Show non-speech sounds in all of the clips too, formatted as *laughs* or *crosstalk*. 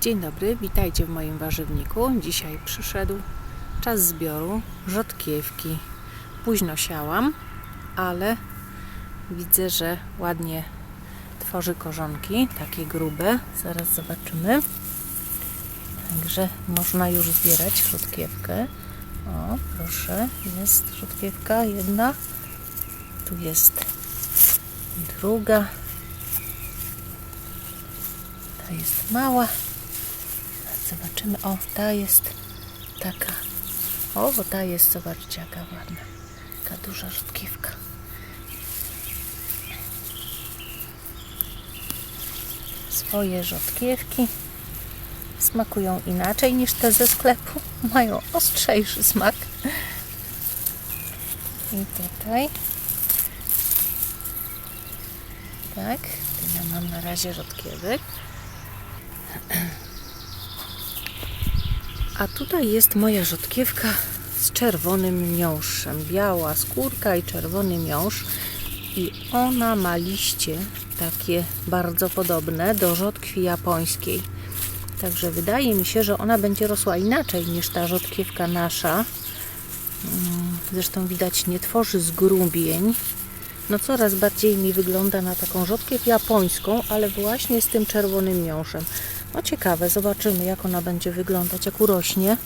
Dzień dobry, witajcie w moim warzywniku. Dzisiaj przyszedł czas zbioru rzodkiewki. Późno siałam, ale widzę, że ładnie tworzy korzonki, takie grube. Zaraz zobaczymy. Także można już zbierać rzodkiewkę. O, proszę, jest rzodkiewka jedna. Tu jest druga. Ta jest mała. Zobaczymy. O, ta jest taka. O, ta jest, zobaczcie, jaka ładna. Taka duża rzodkiewka. Swoje rzodkiewki smakują inaczej niż te ze sklepu. Mają ostrzejszy smak. I tutaj. Tak, tyle mam na razie rzodkiewek. A tutaj jest moja rzodkiewka z czerwonym miąższem. Biała skórka i czerwony miąższ. I ona ma liście takie bardzo podobne do rzodkwi japońskiej. Także wydaje mi się, że ona będzie rosła inaczej niż ta rzodkiewka nasza. Mm, Zresztą widać nie tworzy zgrubień. No coraz bardziej mi wygląda na taką rzodkiew japońską, ale właśnie z tym czerwonym miąższem. No ciekawe, zobaczymy jak ona będzie wyglądać, jak urośnie.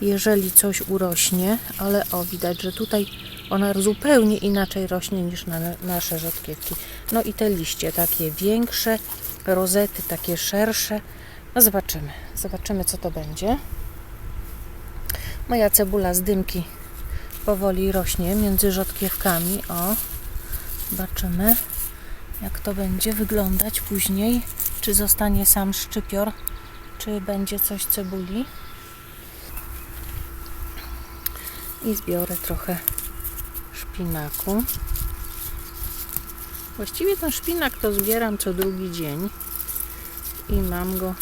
Jeżeli coś urośnie, ale o, widać, że tutaj ona zupełnie inaczej rośnie niż na nasze rzodkiewki. No i te liście takie większe, rozety takie szersze. No zobaczymy, zobaczymy co to będzie. Moja cebula z dymki powoli rośnie między rzodkiewkami. O, zobaczymy jak to będzie wyglądać później. Czy zostanie sam szczypior, czy będzie coś cebuli. I zbiorę trochę szpinaku. Właściwie ten szpinak to zbieram co drugi dzień i mam go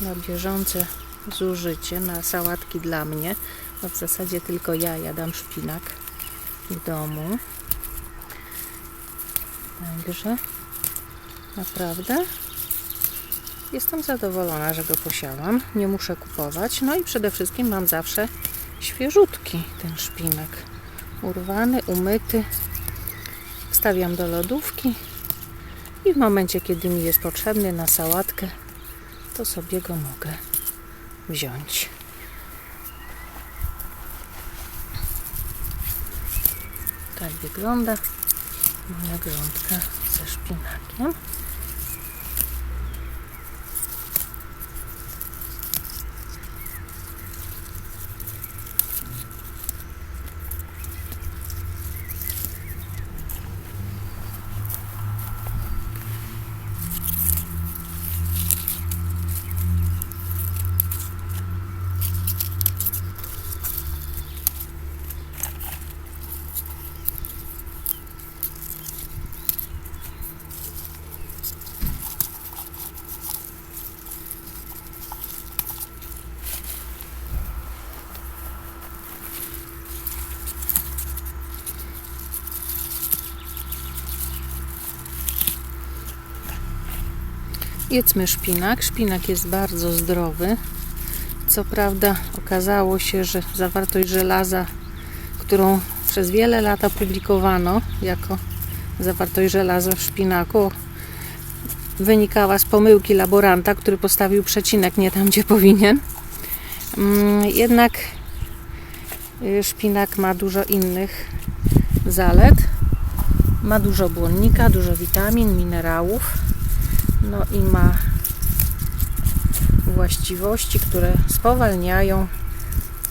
na bieżące zużycie, na sałatki dla mnie. Bo w zasadzie tylko ja jadam szpinak w domu. Także naprawdę jestem zadowolona, że go posiałam. Nie muszę kupować. No i przede wszystkim mam zawsze świeżutki ten szpinak. Urwany, umyty. Wstawiam do lodówki i w momencie, kiedy mi jest potrzebny na sałatkę, to sobie go mogę wziąć. Tak wygląda moja grządka ze szpinakiem. Jedzmy szpinak. Szpinak jest bardzo zdrowy. Co prawda okazało się, że zawartość żelaza, którą przez wiele lat publikowano jako zawartość żelaza w szpinaku, wynikała z pomyłki laboranta, który postawił przecinek nie tam, gdzie powinien. Mm, Jednak y, szpinak ma dużo innych zalet. Ma dużo błonnika, dużo witamin, minerałów. No i ma właściwości, które spowalniają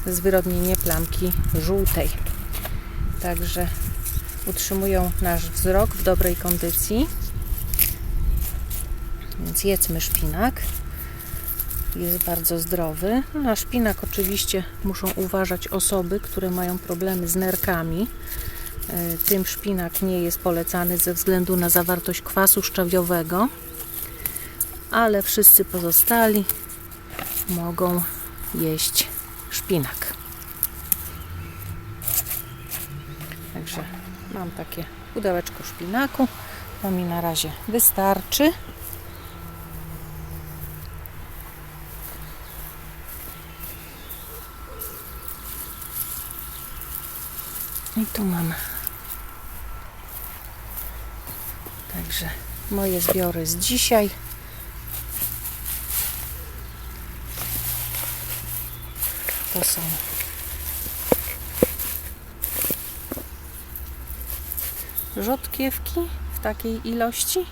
zwyrodnienie plamki żółtej. Także utrzymują nasz wzrok w dobrej kondycji. Więc jedzmy szpinak. Jest bardzo zdrowy. No, Na szpinak oczywiście muszą uważać osoby, które mają problemy z nerkami. E, Tym szpinak nie jest polecany ze względu na zawartość kwasu szczawiowego ale wszyscy pozostali mogą jeść szpinak. Także mam takie pudełeczko szpinaku. To mi na razie wystarczy. I tu mam. Także moje zbiory z dzisiaj. To są rzodkiewki w takiej ilości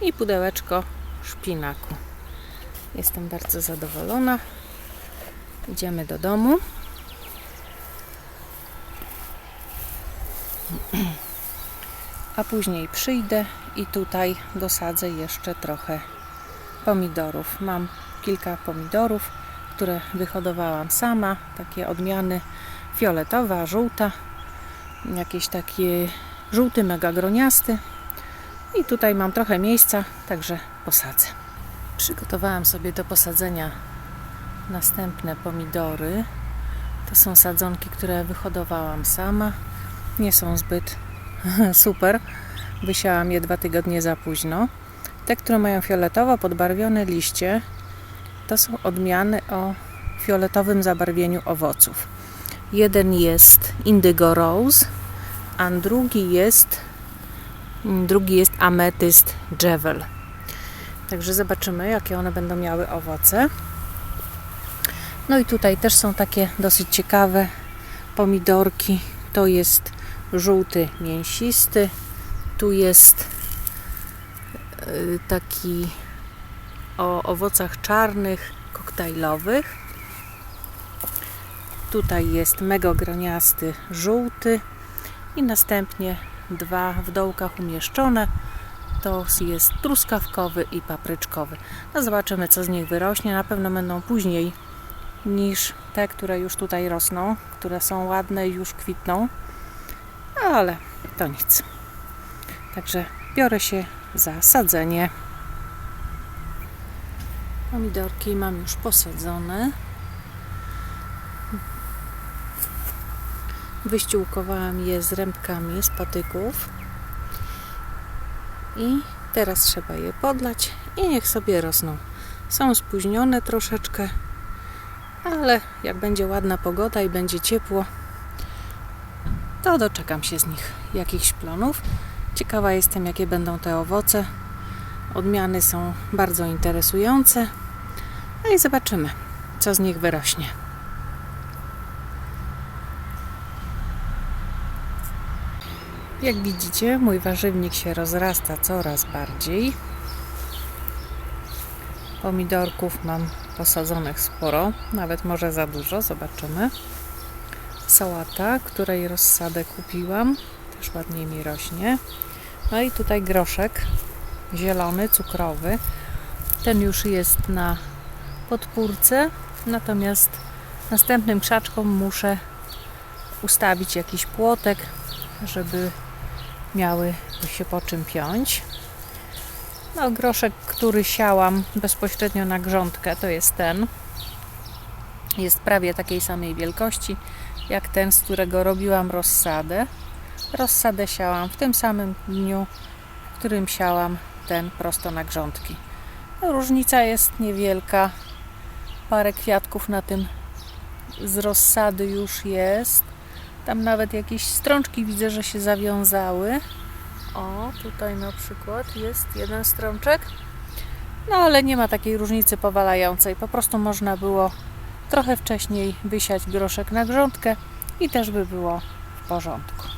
i pudełeczko szpinaku. Jestem bardzo zadowolona. Idziemy do domu. A później przyjdę i tutaj dosadzę jeszcze trochę pomidorów. Mam kilka pomidorów, które wyhodowałam sama. Takie odmiany fioletowa, żółta, jakieś takie żółty, mega groniasty. I tutaj mam trochę miejsca, także posadzę. Przygotowałam sobie do posadzenia następne pomidory. To są sadzonki, które wyhodowałam sama. Nie są zbyt *laughs* super. Wysiałam je dwa tygodnie za późno. Te, które mają fioletowo podbarwione liście, to są odmiany o fioletowym zabarwieniu owoców. Jeden jest Indigo Rose, a drugi jest drugi jest Amethyst Jewel. Także zobaczymy, jakie one będą miały owoce. No i tutaj też są takie dosyć ciekawe pomidorki. To jest żółty mięsisty. Tu jest y, taki o owocach czarnych, koktajlowych. Tutaj jest megogroniasty żółty i następnie dwa w dołkach umieszczone. To jest truskawkowy i papryczkowy. No zobaczymy, co z nich wyrośnie. Na pewno będą później niż te, które już tutaj rosną, które są ładne i już kwitną. Ale to nic. Także biorę się za sadzenie. Pomidorki mam już posadzone. Wyściółkowałam je z rębkami z patyków. I teraz trzeba je podlać i niech sobie rosną. Są spóźnione troszeczkę, ale jak będzie ładna pogoda i będzie ciepło, to doczekam się z nich jakichś plonów. Ciekawa jestem, jakie będą te owoce. Odmiany są bardzo interesujące. No i zobaczymy, co z nich wyrośnie. Jak widzicie, mój warzywnik się rozrasta coraz bardziej. Pomidorków mam posadzonych sporo, nawet może za dużo, zobaczymy. Sałata, której rozsadę kupiłam, też ładnie mi rośnie. No i tutaj groszek zielony, cukrowy. Ten już jest na podpórce, natomiast następnym krzaczkom muszę ustawić jakiś płotek, żeby miały się po czym piąć. No, groszek, który siałam bezpośrednio na grządkę, to jest ten. Jest prawie takiej samej wielkości jak ten, z którego robiłam rozsadę. Rozsadę siałam w tym samym dniu, w którym siałam ten prosto na grządki. Różnica jest niewielka. Parę kwiatków na tym z rozsady już jest. Tam nawet jakieś strączki widzę, że się zawiązały. O, tutaj na przykład jest jeden strączek. No ale nie ma takiej różnicy powalającej. Po prostu można było trochę wcześniej wysiać groszek na grządkę i też by było w porządku.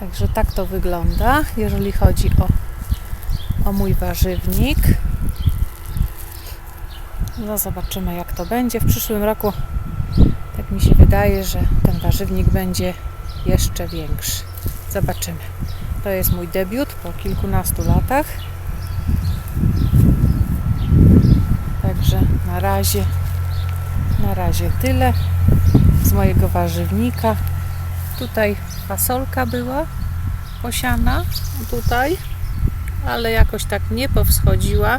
Także tak to wygląda, jeżeli chodzi o, o mój warzywnik. No zobaczymy jak to będzie. W przyszłym roku tak mi się wydaje, że ten warzywnik będzie jeszcze większy. Zobaczymy. To jest mój debiut po kilkunastu latach. Także na razie na razie tyle z mojego warzywnika. Tutaj fasolka była posiana tutaj, ale jakoś tak nie powschodziła.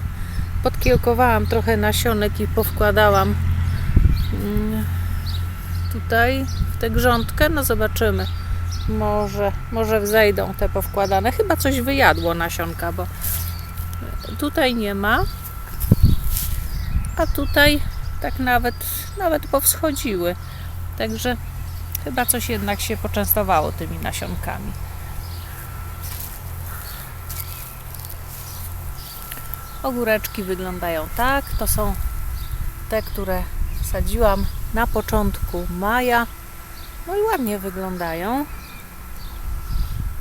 Podkiełkowałam trochę nasionek i powkładałam mm, tutaj w tę grządkę. No zobaczymy. Może, może wzejdą te powkładane. Chyba coś wyjadło nasionka, bo tutaj nie ma. A tutaj tak nawet, nawet powschodziły. Także chyba coś jednak się poczęstowało tymi nasionkami. Ogóreczki wyglądają tak. To są te, które sadziłam na początku maja. No i ładnie wyglądają.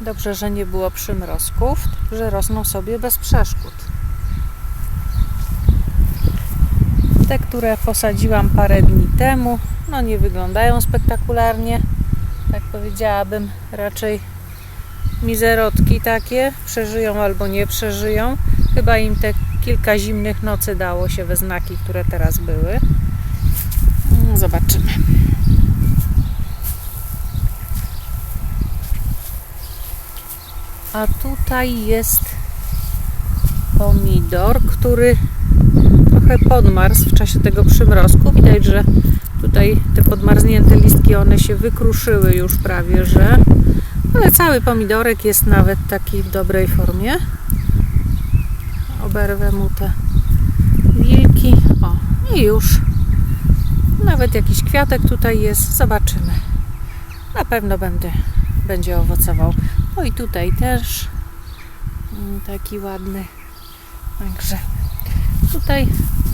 Dobrze, że nie było przymrozków, że rosną sobie bez przeszkód. Te, które posadziłam parę dni temu, no nie wyglądają spektakularnie. Tak powiedziałabym, raczej mizerotki takie. Przeżyją albo nie przeżyją. Chyba im te kilka zimnych nocy dało się we znaki, które teraz były. No, Zobaczymy. A tutaj jest pomidor, który trochę podmarzł w czasie tego przymrozku. Widać, że tutaj te podmarznięte listki, one się wykruszyły już prawie, że. Ale cały pomidorek jest nawet taki w dobrej formie. Oberwę mu te wilki. O, i już. Nawet jakiś kwiatek tutaj jest. Zobaczymy. Na pewno będę, będzie owocował. No i tutaj też mm, taki ładny. Także tutaj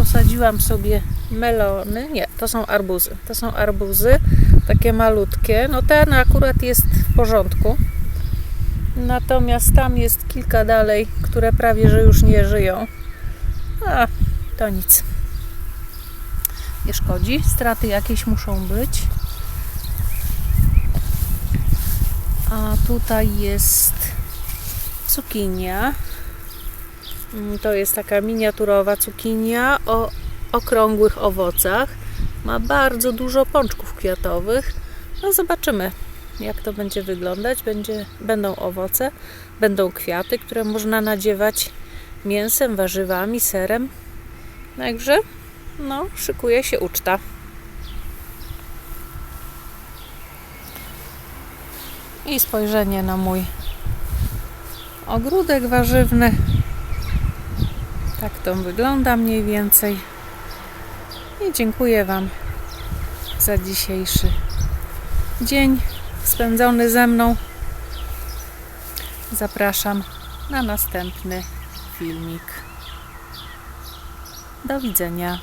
posadziłam sobie melony. Nie, to są arbuzy. To są arbuzy, takie malutkie. No ten akurat jest w porządku. Natomiast tam jest kilka dalej, które prawie że już nie żyją. A, to nic. Nie szkodzi. Straty jakieś muszą być. A tutaj jest cukinia. Mm, To jest taka miniaturowa cukinia o okrągłych owocach. Ma bardzo dużo pączków kwiatowych. No zobaczymy, jak to będzie wyglądać. Będzie, będą owoce, będą kwiaty, które można nadziewać mięsem, warzywami, serem. Także no, szykuje się uczta. I spojrzenie na mój ogródek warzywny. Tak to wygląda mniej więcej. I dziękuję Wam za dzisiejszy dzień spędzony ze mną. Zapraszam na następny filmik. Do widzenia.